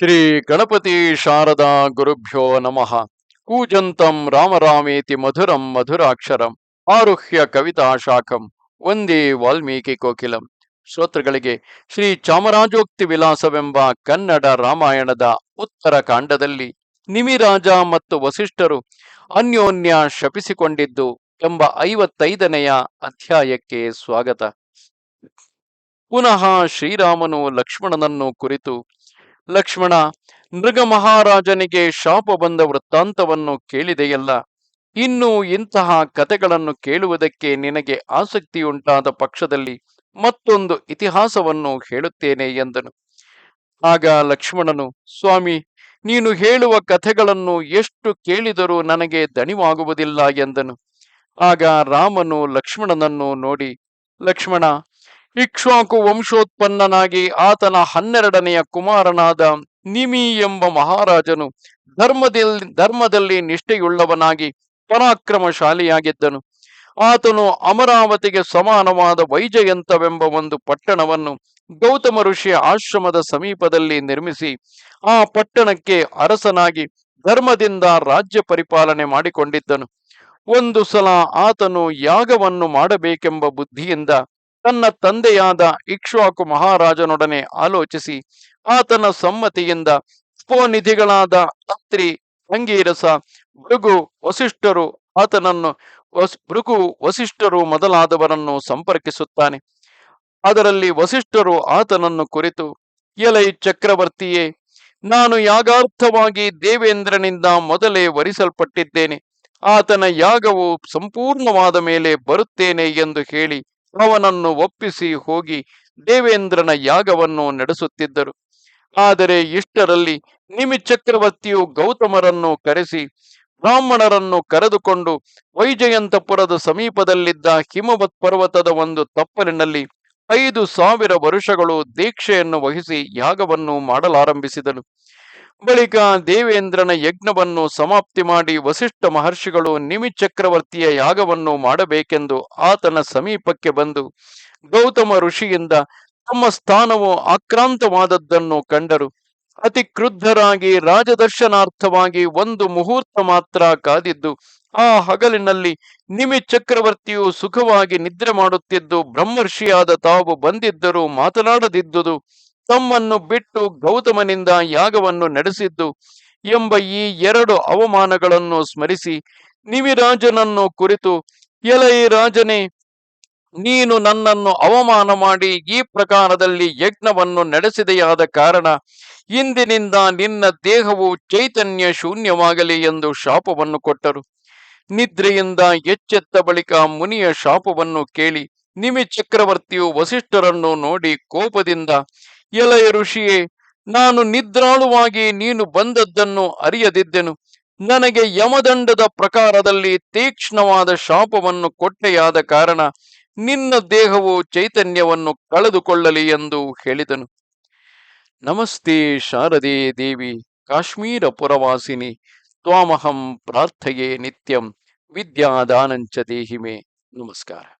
ಶ್ರೀ ಗಣಪತಿ ಶಾರದಾ ಗುರುಭ್ಯೋ ನಮಃ. ಕೂಜಂತಂ ರಾಮರಾಮೇತಿ ಮಧುರಂ ಮಧುರಾಕ್ಷರಂ. ಆರುಹ್ಯ ಕವಿತಾ ಶಾಖಂ. ಒಂದೇ ವಾಲ್ಮೀಕಿ ಕೋಕಿಲಂ. ಶ್ರೋತೃಗಳಿಗೆ ಶ್ರೀ ಚಾಮರಾಜೋಕ್ತಿ ವಿಲಾಸವೆಂಬ ಕನ್ನಡ ರಾಮಾಯಣದ ಉತ್ತರ ಕಾಂಡದಲ್ಲಿ ನಿಮಿರಾಜ ಮತ್ತು ವಸಿಷ್ಠರು ಅನ್ಯೋನ್ಯ ಶಪಿಸಿಕೊಂಡಿದ್ದು ಎಂಬ ಐವತ್ತೈದನೆಯ ಅಧ್ಯಾಯಕ್ಕೆ ಸ್ವಾಗತ. ಪುನಃ ಶ್ರೀರಾಮನು ಲಕ್ಷ್ಮಣನನ್ನು ಕುರಿತು ಲಕ್ಷ್ಮಣ ನೃಗ ಮಹಾರಾಜನಿಗೆ ಶಾಪ ಬಂದ ವೃತ್ತಾಂತವನ್ನು ಕೇಳಿದೆಯಲ್ಲ. ಇನ್ನು ಇಂತಹ ಕತೆಗಳನ್ನು ಕೇಳುವುದಕ್ಕೆ ನಿನಗೆ ಆಸಕ್ತಿಯುಂಟಾದ ಪಕ್ಷದಲ್ಲಿ ಮತ್ತೊಂದು ಇತಿಹಾಸವನ್ನು ಹೇಳುತ್ತೇನೆ ಎಂದನು. ಆಗ ಲಕ್ಷ್ಮಣನು, ಸ್ವಾಮಿ, ನೀನು ಹೇಳುವ ಕಥೆಗಳನ್ನು ಎಷ್ಟು ಕೇಳಿದರೂ ನನಗೆ ದಣಿವಾಗುವುದಿಲ್ಲ ಎಂದನು. ಆಗ ರಾಮನು ಲಕ್ಷ್ಮಣನನ್ನು ನೋಡಿ, ಲಕ್ಷ್ಮಣ ಇಕ್ಷ್ವಾಕು ವಂಶೋತ್ಪನ್ನನಾಗಿ ಆತನ ಹನ್ನೆರಡನೆಯ ಕುಮಾರನಾದ ನಿಮಿ ಎಂಬ ಮಹಾರಾಜನು ಧರ್ಮದಲ್ಲಿ ಧರ್ಮದಲ್ಲಿ ನಿಷ್ಠೆಯುಳ್ಳವನಾಗಿ ಪರಾಕ್ರಮಶಾಲಿಯಾಗಿದ್ದನು. ಆತನು ಅಮರಾವತಿಗೆ ಸಮಾನವಾದ ವೈಜಯಂತವೆಂಬ ಒಂದು ಪಟ್ಟಣವನ್ನು ಗೌತಮ ಋಷಿಯ ಆಶ್ರಮದ ಸಮೀಪದಲ್ಲಿ ನಿರ್ಮಿಸಿ, ಆ ಪಟ್ಟಣಕ್ಕೆ ಅರಸನಾಗಿ ಧರ್ಮದಿಂದ ರಾಜ್ಯ ಪರಿಪಾಲನೆ ಮಾಡಿಕೊಂಡಿದ್ದನು. ಒಂದು ಸಲ ಆತನು ಯಾಗವನ್ನು ಮಾಡಬೇಕೆಂಬ ಬುದ್ಧಿಯಿಂದ ತನ್ನ ತಂದೆಯಾದ ಇಕ್ಷ್ವಾಕು ಮಹಾರಾಜನೊಡನೆ ಆಲೋಚಿಸಿ, ಆತನ ಸಮ್ಮತಿಯಿಂದ ಉಪನಿಧಿಗಳಾದ ಅತ್ರಿ ಅಂಗೀರಸ ಭೃಗು ವಸಿಷ್ಠರು ಆತನನ್ನು ಭೃಗು ವಸಿಷ್ಠರು ಮೊದಲಾದವರನ್ನು ಸಂಪರ್ಕಿಸುತ್ತಾನೆ. ಅದರಲ್ಲಿ ವಸಿಷ್ಠರು ಆತನನ್ನು ಕುರಿತು, ಎಲೈ ಚಕ್ರವರ್ತಿಯೇ, ನಾನು ಯಾಗಾರ್ಥವಾಗಿ ದೇವೇಂದ್ರನಿಂದ ಮೊದಲೇ ವರಿಸಲ್ಪಟ್ಟಿದ್ದೇನೆ. ಆತನ ಯಾಗವು ಸಂಪೂರ್ಣವಾದ ಮೇಲೆ ಬರುತ್ತೇನೆ ಎಂದು ಹೇಳಿ ಅವನನ್ನು ಒಪ್ಪಿಸಿ ಹೋಗಿ ದೇವೇಂದ್ರನ ಯಾಗವನ್ನು ನಡೆಸುತ್ತಿದ್ದರು. ಆದರೆ ಇಷ್ಟರಲ್ಲಿ ನಿಮಿ ಚಕ್ರವರ್ತಿಯು ಗೌತಮರನ್ನು ಕರೆಸಿ ಬ್ರಾಹ್ಮಣರನ್ನು ಕರೆದುಕೊಂಡು ವೈಜಯಂತಪುರದ ಸಮೀಪದಲ್ಲಿದ್ದ ಹಿಮವತ್ ಪರ್ವತದ ಒಂದು ತಪ್ಪಲಿನಲ್ಲಿ ಐದು ಸಾವಿರ ವರುಷಗಳು ದೀಕ್ಷೆಯನ್ನು ವಹಿಸಿ ಯಾಗವನ್ನು ಮಾಡಲಾರಂಭಿಸಿದನು. ಬಳಿಕ ದೇವೇಂದ್ರನ ಯಜ್ಞವನ್ನು ಸಮಾಪ್ತಿ ಮಾಡಿ ವಸಿಷ್ಠ ಮಹರ್ಷಿಗಳು ನಿಮಿ ಚಕ್ರವರ್ತಿಯ ಯಾಗವನ್ನು ಮಾಡಬೇಕೆಂದು ಆತನ ಸಮೀಪಕ್ಕೆ ಬಂದು ಗೌತಮ ಋಷಿಯಿಂದ ತಮ್ಮ ಸ್ಥಾನವು ಆಕ್ರಾಂತವಾದದ್ದನ್ನು ಕಂಡರು. ಅತಿ ಕ್ರುದ್ಧರಾಗಿ ರಾಜದರ್ಶನಾರ್ಥವಾಗಿ ಒಂದು ಮುಹೂರ್ತ ಮಾತ್ರ ಕಾದಿದ್ದು, ಆ ಹಗಲಿನಲ್ಲಿ ನಿಮಿ ಚಕ್ರವರ್ತಿಯು ಸುಖವಾಗಿ ನಿದ್ರೆ ಮಾಡುತ್ತಿದ್ದು ಬ್ರಹ್ಮರ್ಷಿಯಾದ ತಾವು ಬಂದಿದ್ದರೂ ಮಾತನಾಡದಿದ್ದುದು ತಮ್ಮನ್ನು ಬಿಟ್ಟು ಗೌತಮನಿಂದ ಯಾಗವನ್ನು ನಡೆಸಿದ್ದು ಎಂಬ ಈ ಎರಡು ಅವಮಾನಗಳನ್ನು ಸ್ಮರಿಸಿ ನಿಮಿರಾಜನನ್ನು ಕುರಿತು, ಎಲೈ ರಾಜನೇ, ನೀನು ನನ್ನನ್ನು ಅವಮಾನ ಮಾಡಿ ಈ ಪ್ರಕಾರದಲ್ಲಿ ಯಜ್ಞವನ್ನು ನಡೆಸಿದೆಯಾದ ಕಾರಣ ಇಂದಿನಿಂದ ನಿನ್ನ ದೇಹವು ಚೈತನ್ಯ ಶೂನ್ಯವಾಗಲಿ ಎಂದು ಶಾಪವನ್ನು ಕೊಟ್ಟರು. ನಿದ್ರೆಯಿಂದ ಎಚ್ಚೆತ್ತ ಬಳಿಕ ಮುನಿಯ ಶಾಪವನ್ನು ಕೇಳಿ ನಿಮಿ ಚಕ್ರವರ್ತಿಯು ವಸಿಷ್ಠರನ್ನು ನೋಡಿ ಕೋಪದಿಂದ ಎಲಯ ಋಷಿಯೇ, ನಾನು ನಿದ್ರಾಳುವಾಗಿ ನೀನು ಬಂದದ್ದನ್ನು ಅರಿಯದಿದ್ದೆನು. ನನಗೆ ಯಮದಂಡದ ಪ್ರಕಾರದಲ್ಲಿ ತೀಕ್ಷ್ಣವಾದ ಶಾಪವನ್ನು ಕೊಟ್ಟೆಯಾದ ಕಾರಣ ನಿನ್ನ ದೇಹವು ಚೈತನ್ಯವನ್ನು ಕಳೆದುಕೊಳ್ಳಲಿ ಎಂದು ಹೇಳಿದನು. ನಮಸ್ತೆ ಶಾರದೆ ದೇವಿ ಕಾಶ್ಮೀರ ಪುರವಾಸಿನಿ ತ್ವಾಮಹಂ ಪ್ರಾರ್ಥೆಯೇ ನಿತ್ಯಂ, ವಿದ್ಯಾದಾನಂಚ ದೇಹಿಮೆ. ನಮಸ್ಕಾರ.